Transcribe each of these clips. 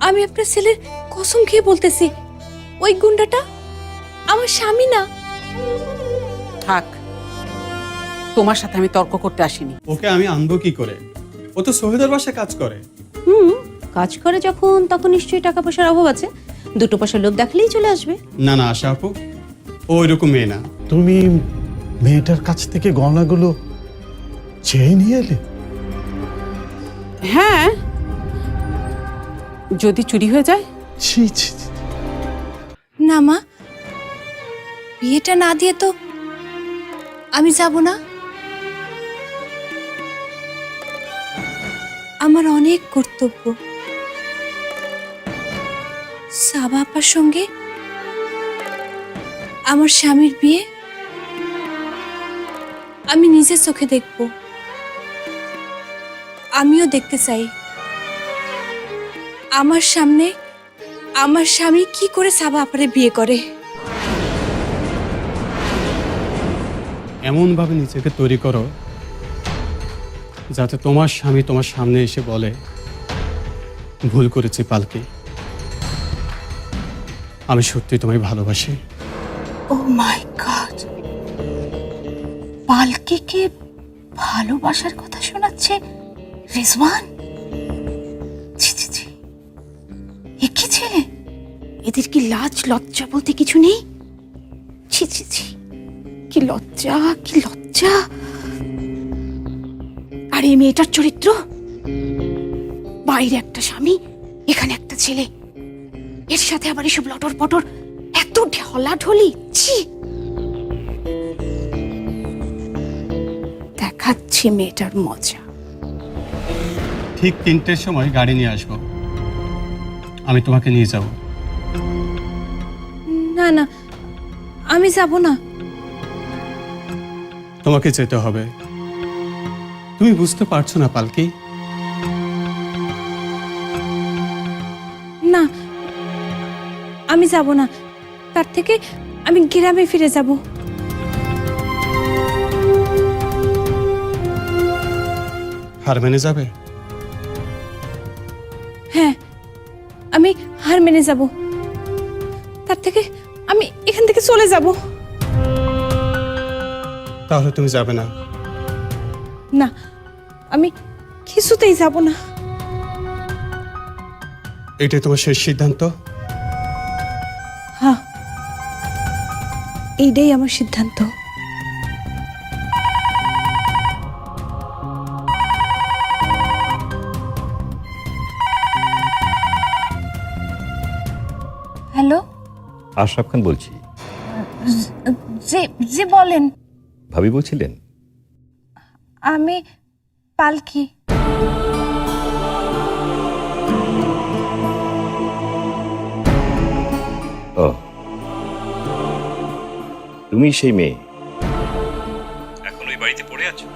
আমি আপনার ছেলের কসম খেয়ে বলতেছি। ওই গুন্ডাটা আমার স্বামী না। থাক। তোমার সাথে আমি তর্ক করতে আসিনি। ওকে আমি আনব কি করে? ও তো সোহেদের বাসায় কাজ করে। হুম কাজ করে যখন তখন নিশ্চয়ই টাকা পয়সার অভাব আছে। দুটো পয়সার লোভ দেখলেই চলে আসবে। না না আশা আপু ও ওইরকম মেয়ে না। তুমি মেয়েটার কাছ থেকে গহনাগুলো চেয়ে নিয়ে এলে? হ্যাঁ। যদি চুরি হয়ে যায়? ছি ছি ছি। না মা। বিয়েটা না দিয়ে তো আমি যাব না। আমার অনেক কর্তব্য। সাবা আপার সঙ্গে আমার স্বামীর বিয়ে আমি নিজের চোখে দেখব। আমিও দেখতে চাই। আমার সামনে আমার স্বামী কি করে সাবা আপারে বিয়ে করে? এমন ভাবে নিজেকে তৈরি করো যাতে তোমার স্বামী তোমার সামনে এসে বলে ভুল করেছি পালকি। আমি সত্যি তোমায় ভালোবাসি। ও মাই গড। পালকিকে ভালোবাসার কথা শোনাচ্ছে? রিজওয়ান ছি ছি ছি। এ কি ছেলে? এদের কি লাজ, লজ্জা বলতে কিছু নেই? ছি ছি ছি। কি লজ্জা কি লজ্জা। আর এই মেয়েটার চরিত্র? বাইরে একটা স্বামী, এখানে একটা ছেলে। এর সাথে আবার এসব লটর পটর, এত ঢলা ঢলি ছি। দেখাচ্ছি মেয়েটার মজা। ঠিক তিনটের সময় গাড়ি নিয়ে আসব। আমি তোমাকে নিয়ে যাব। না না আমি যাব না। তোমাকে যেতে হবে। তুমি বুঝতে পারছ না পালকি? না আমি যাব না। তার থেকে আমি গ্রামে ফিরে যাব। হার মেনে যাবে? হার মেনে যাব। তার থেকে আমি এখান থেকে চলে যাব। তাহলে তুমি যাবে না? না আমি কিছুতেই যাব না। এটাই তোমার শেষ সিদ্ধান্ত? হ্যাঁ এইটাই আমার সিদ্ধান্ত। আশরাফ খান বলছি। জি জি বলেন। ভাবি বলছিলেন? আমি পালকি। ও। তুমি সেই মেয়ে। এখন ওই বাড়িতে পড়ে আছো।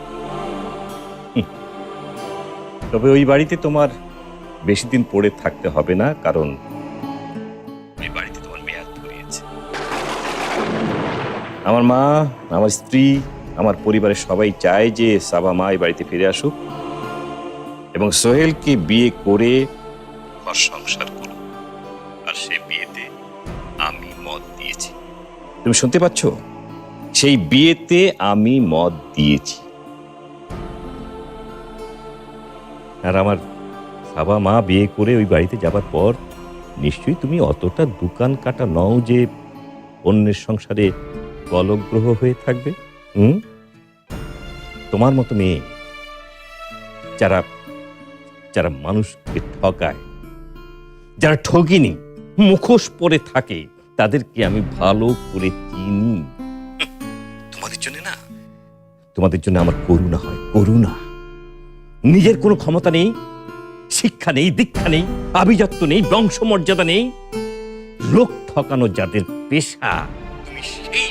তবে ওই বাড়িতে তোমার বেশি দিন পড়ে থাকতে হবে না কারণ আমার মা, আমার স্ত্রী, আমার পরিবারের সবাই চায় যে সাবা মা এই বাড়িতে ফিরে আসুক এবং সোহেলকে বিয়ে করে ঘর সংসার করুক। আর সে বিয়েতে আমি মত দিয়েছি। তুমি শুনতে পাচ্ছ? সেই বিয়েতে আমি মত দিয়েছি। আর আমার সাবা মা বিয়ে করে ওই বাড়িতে যাবার পর নিশ্চয়ই তুমি অতটা দোকান কাটা নও যে অন্যের সংসারে কলগ্রহ হয়ে থাকবে? হুম? তোমার মতো মেয়ে যারা যারা মানুষকে ঠকায়, যারা ঠকিনি মুখোশ পরে থাকে, তাদেরকে আমি ভালো করে চিনি। তোমাদের জন্য না, তোমাদের জন্য আমার করুণা হয়, করুণা। নিজের কোনো ক্ষমতা নেই, শিক্ষা নেই, দীক্ষা নেই, আভিজাত্য নেই, বংশমর্যাদা নেই। লোক ঠকানো যাদের পেশা, তুমি সেই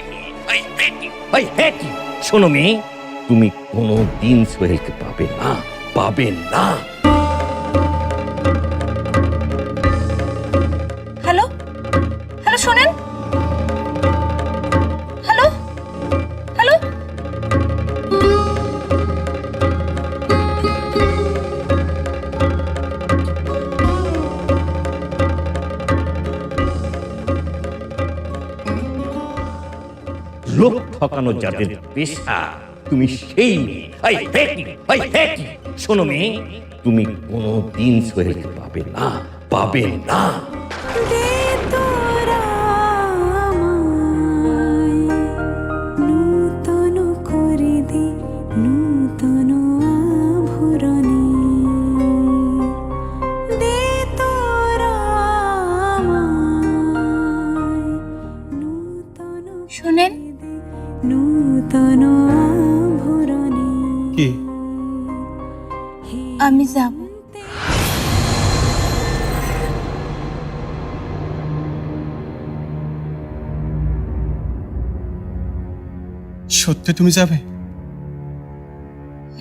শোনো মেয়ে তুমি কোনো দিন সোহেলকে পাবে না। পাবে না। ঠকানো যাদের পেশা। তুমি সেই মেয়ে। you, I শোনো মেয়ে তুমি কোনো দিন সোহেলকে পাবে না পাবে না। আমি যাব। সত্যি তুমি যাবে?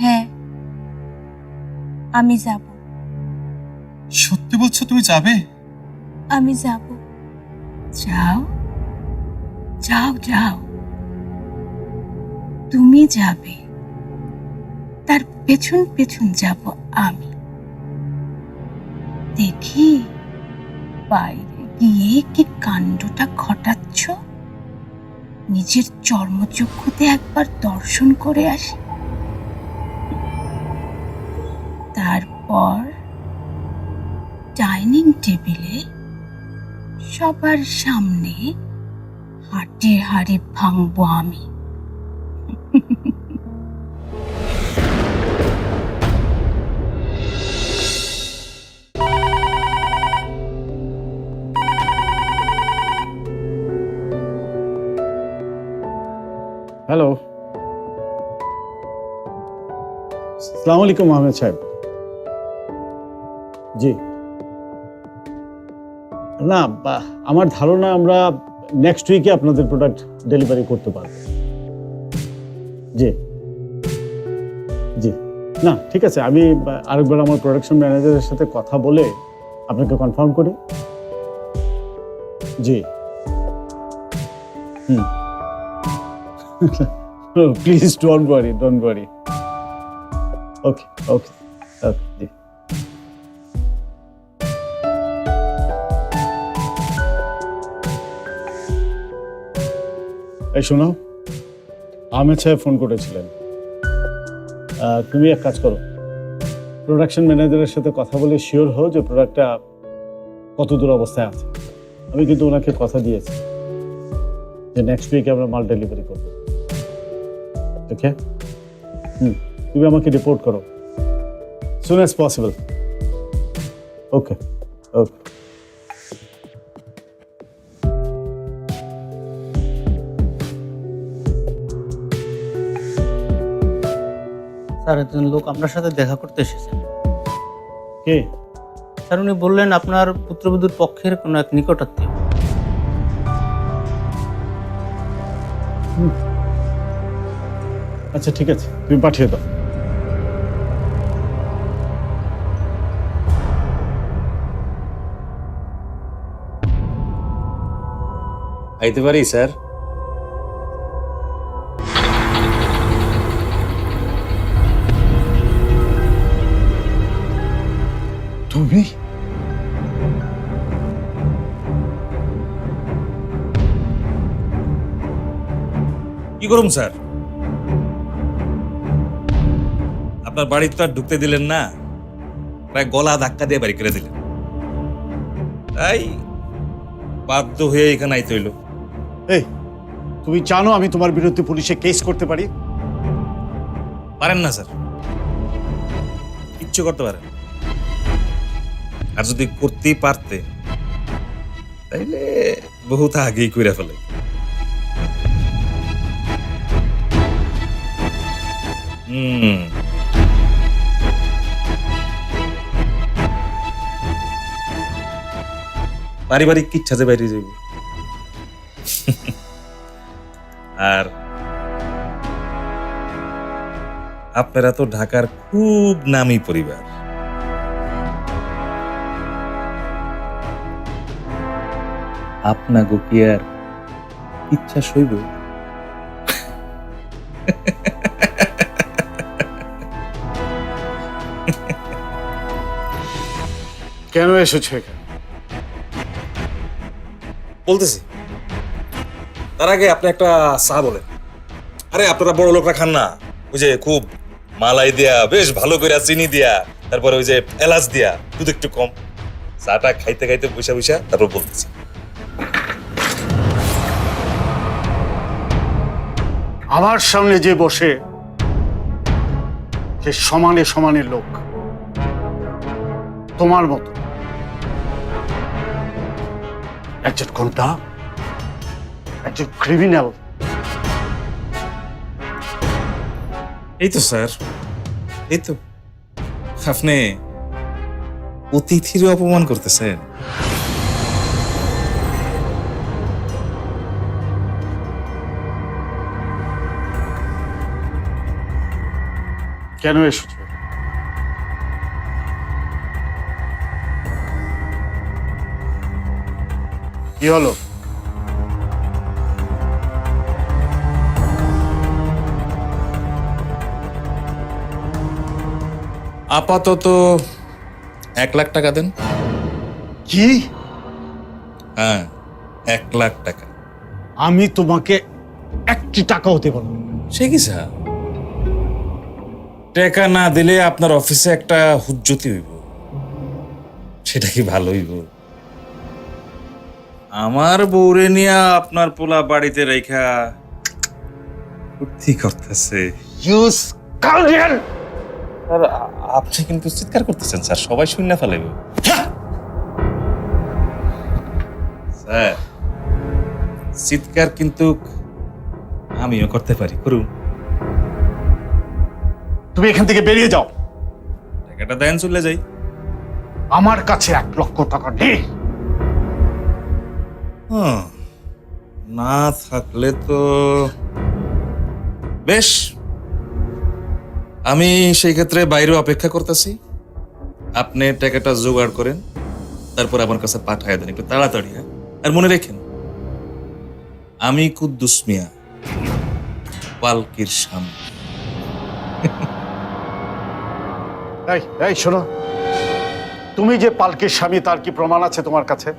হ্যাঁ আমি যাব। সত্যি বলছো তুমি যাবে? আমি যাব। যাও যাও যাও। তুমি যাবে। পেছন পেছন যাব আমি। দেখি, বাইরে গিয়ে কি কাণ্ডটা ঘটাচ্ছ? নিজের চর্মচক্ষুতে একবার দর্শন করে আসি। তারপর ডাইনিং টেবিলে সবার সামনে হাটে হাড়ি ভাঙবো আমি। হ্যালো সালাম আলাইকুম আহমেদ সাহেব জি। না আমার ধারণা আমরা নেক্সট উইকে আপনাদের প্রোডাক্ট ডেলিভারি করতে পারব। জি। জি। না, ঠিক আছে, আমি আরেকবার আমার প্রোডাকশন ম্যানেজারের সাথে কথা বলে আপনাকে কনফার্ম করি। জি। হুম। Please don't worry don't worry okay okay okay জি এই শোনো আহমেদ সাহেব ফোন করেছিলেন তুমি এক কাজ করো প্রোডাকশন ম্যানেজারের সাথে কথা বলে শিওর হও যে প্রোডাক্টটা কত দূর অবস্থায় আছে। আমি কিন্তু ওনাকে কথা দিয়েছি যে নেক্সট উইকে আমরা মাল ডেলিভারি করব। ওকে হুম তুমি আমাকে রিপোর্ট করো। Soon as possible okay okay sir একজন লোক আপনার সাথে দেখা করতে এসেছেন। কে? স্যার উনি বললেন আপনার পুত্রবধূর পক্ষের কোনো এক নিকটাত্মীয়। আচ্ছা ঠিক আছে। তুমি পাঠিয়ে দাও। আইতে পারি স্যার? তুমি? কি করুম স্যার? আপনার বাড়িতে তো আর ঢুকতে দিলেন না। প্রায় গলা ধাক্কা দিয়ে বাড়ি করে দিলেন। তাই বাধ্য হয়ে এখানে আইতে হইল। এই তুমি জানো আমি তোমার বিরুদ্ধে পুলিশে কেস করতে পারি? পারেন না স্যার। কিচ্ছু করতে পারেন। আর যদি করতেই পারতে তাইলে বহুত আগেই করে ফেলে। হুম। পারিবারিক কিচ্ছা যে বাইরে যাইব। আর আপনারা তো ঢাকার খুব নামি পরিবার। আপনা আর ইচ্ছা সইব কেন এসেছ এখানে? বলতেছি। তার আগে আপনি একটা চা বলেন। আরে, আপনারা বড় লোকরা খান না। ওই যে খুব মালাই দিয়া, বেশ ভালো করে চিনি দিয়া, তারপরে ওই যে এলাচ দিয়া, দুধ একটু কম। চাটা খাইতে খাইতে বসে বসে তারপর বলতেছি। আমার সামনে যে বসে, সে সমানে সমানে লোক। তোমার মতো। একজন কোনটা একজন ক্রিমিনাল এই তো স্যার। এই তো। আপনি অতিথির অপমান করতেছেন। কেন এসেছ? কি হলো? আপাতত এক লাখ টাকা দেন। কি? হ্যাঁ এক লাখ টাকা। আমি তোমাকে একটি টাকাও দেব না। সে কি স্যার? টাকা না দিলে আপনার অফিসে একটা হুজ্জতি হইব। সেটা কি ভালো হইব? আমার বউরে নিয়ে আপনার পোলা বাড়িতে রেখা ফুর্তি করতেছে। ইউজ কালরিয়ান স্যার আপনি কিন্তু চিৎকার করতেছেন স্যার। সবাই শূন্য ফেলাইব। স্যার চিৎকার কিন্তু আমিও করতে পারি করুন। তুমি এখান থেকে বেরিয়ে যাও। টাকাটা দেন চলে যাই। আমার কাছে এক লক্ষ টাকা নেই। না থাকলে তো বেশ, আমি সেই ক্ষেত্রে বাইরে অপেক্ষা করতেছি। আপনি টাকাটা জোগাড় করেন, তারপর আমার কাছে পাঠায় দেন, একটু তাড়াতাড়ি হ্যাঁ? আর মনে রেখেন, আমি কুদ্দুস মিয়া, পালকির সামনে এই, শোনো। তুমি যে পালকের স্বামী, তার কি প্রমাণ আছে তোমার কাছে?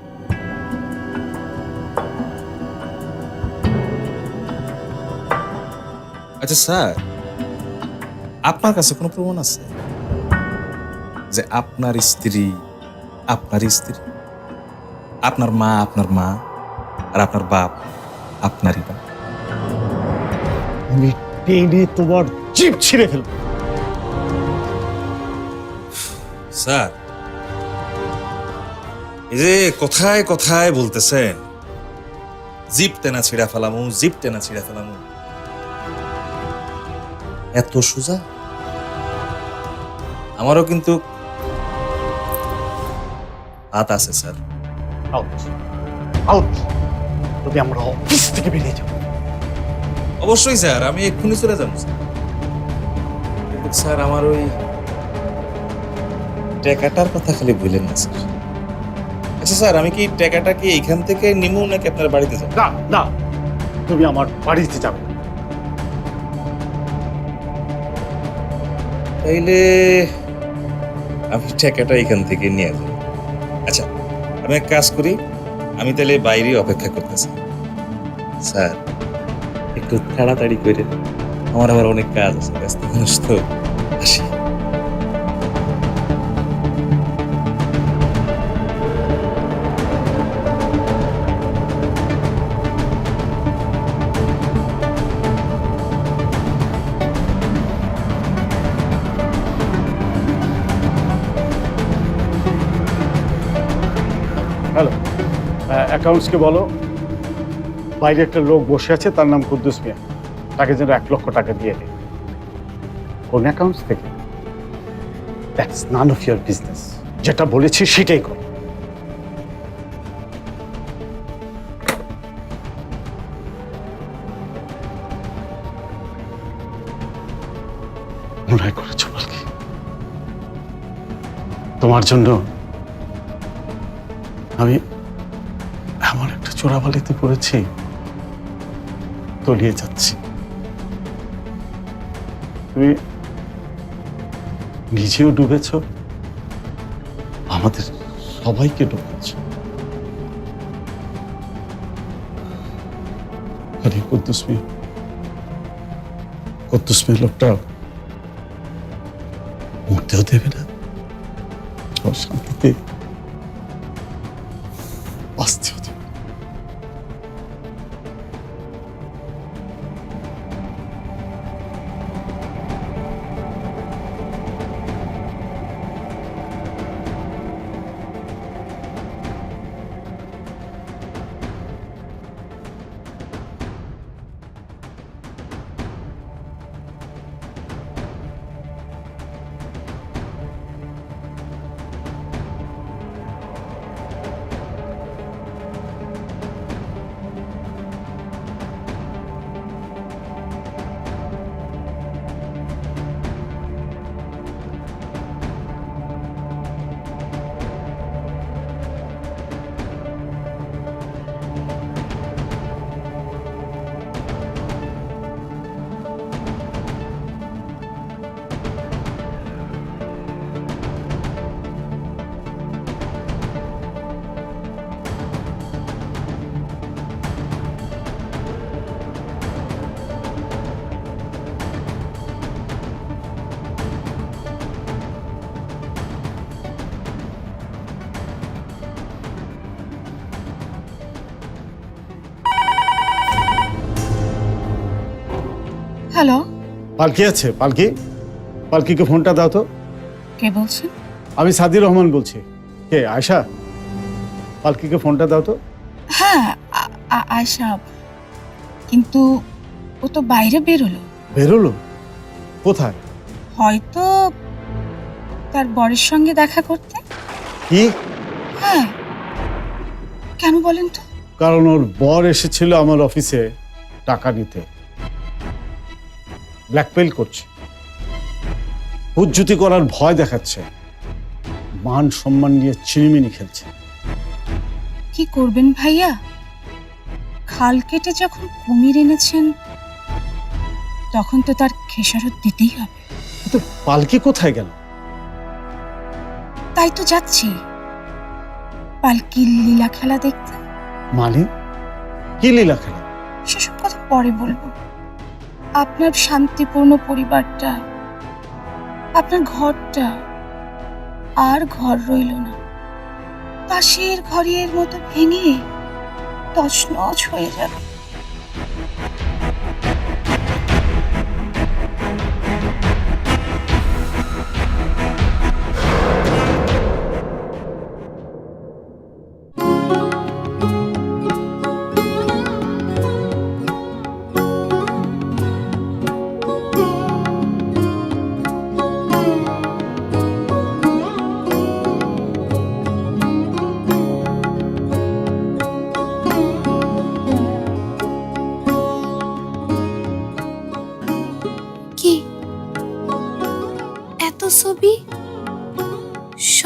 আচ্ছা স্যার। আপনার কাছে কোনো প্রমাণ আছে? যে আপনার স্ত্রী আপনার স্ত্রী আপনার মা আপনার মা আর আপনার বাপ আপনারই বাপ। আমি টেনে তোমার জিপ ছিঁড়ে ফেলব। স্যার এই যে কথায় কথায় বলতেছেন জিপ টেনা ছিঁড়া ফেলামু জিপ টেনা ছিঁড়া ফেলামু। এত সোজা? আমারও কিন্তু হাত আছে স্যার। আউট আউট তুমি আমরা অফিস থেকে বেরিয়ে যাব অবশ্যই স্যার। আমি এক্ষুনি চলে যাব স্যার। কিন্তু স্যার আমার ওই টাকাটার কথা খালি বললেন না স্যার। আচ্ছা স্যার আমি কি টাকাটা কি এখান থেকে নিমু নাকি আপনার বাড়িতে যাব? না না। তুমি আমার বাড়িতে যাবে তাইলে আমি টাকাটা এখান থেকে নিয়ে যাব আচ্ছা আমি এক কাজ করি, আমি তাহলে বাইরে অপেক্ষা করতেছি। স্যার, একটু তাড়াতাড়ি করে, আমার আবার অনেক কাজ আছে, ব্যস্ত মানুষ তো, আসি। অ্যাকাউন্টসকে বলো। বাইরে একটা লোক বসে আছে, তার নাম কুদ্দুস মিয়া। তাকে যেন এক লক্ষ টাকা দিয়ে দেয়। কোন অ্যাকাউন্টস থেকে? That's none of your business যেটা বলেছি সেটাই করো। মনে করেছ বলকি? তোমার জন্য আমি চোরাবালিতে পড়েছি, তলিয়ে যাচ্ছি। তুমি নিজেও ডুবেছ, আমাদের সবাইকে ডুবেছ। আরে কুদ্দুস লোকটা মরতেও দেবে না। শান্তিতে হ্যালো। পালকি আছে পালকি? পালকিকে ফোনটা দাও তো। কে বলছেন? আমি সাদির রহমান বলছি। কে আয়শা? পালকিকে ফোনটা দাও তো। হ্যাঁ আয়শা। কিন্তু ও তো বাইরে বেরোলো। বেরোলো? কোথায়? হয়তো তার বরের সঙ্গে দেখা করতে। কি? হ্যাঁ। কেন বলেন তো? কারণ ওর বর এসেছিল আমার অফিসে টাকা নিতে। ব্ল্যাকমেল করছে। উজ্জুতি করার ভয় দেখাচ্ছে। মান সম্মান নিয়ে চিনিমিনি খেলছে। কি করবেন ভাইয়া? খাল কেটে যখন কুমির এনেছেন তখন তো তার খেসারত দিতেই হবে। কিন্তু পালকি কোথায় গেল? তাই তো যাচ্ছি। পালকির লীলা খেলা দেখতে। মানে? কি লীলা খেলা? সেসব কথা পরে বলব। আপনার শান্তিপূর্ণ পরিবারটা, আপনার ঘরটা আর ঘর রইল না। পাশের ঘরের মতো ভেঙে তছনছ হয়ে যাবে।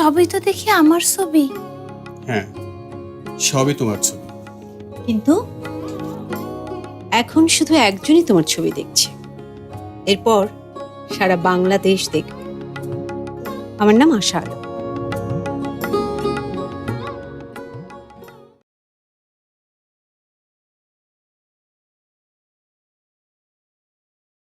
সবই তো দেখি আমার ছবি। হ্যাঁ সবই তোমার ছবি। কিন্তু এখন শুধু একজনই তোমার ছবি দেখছে। এরপর সারা বাংলাদেশ দেখবে। আমার নাম আশা আলম।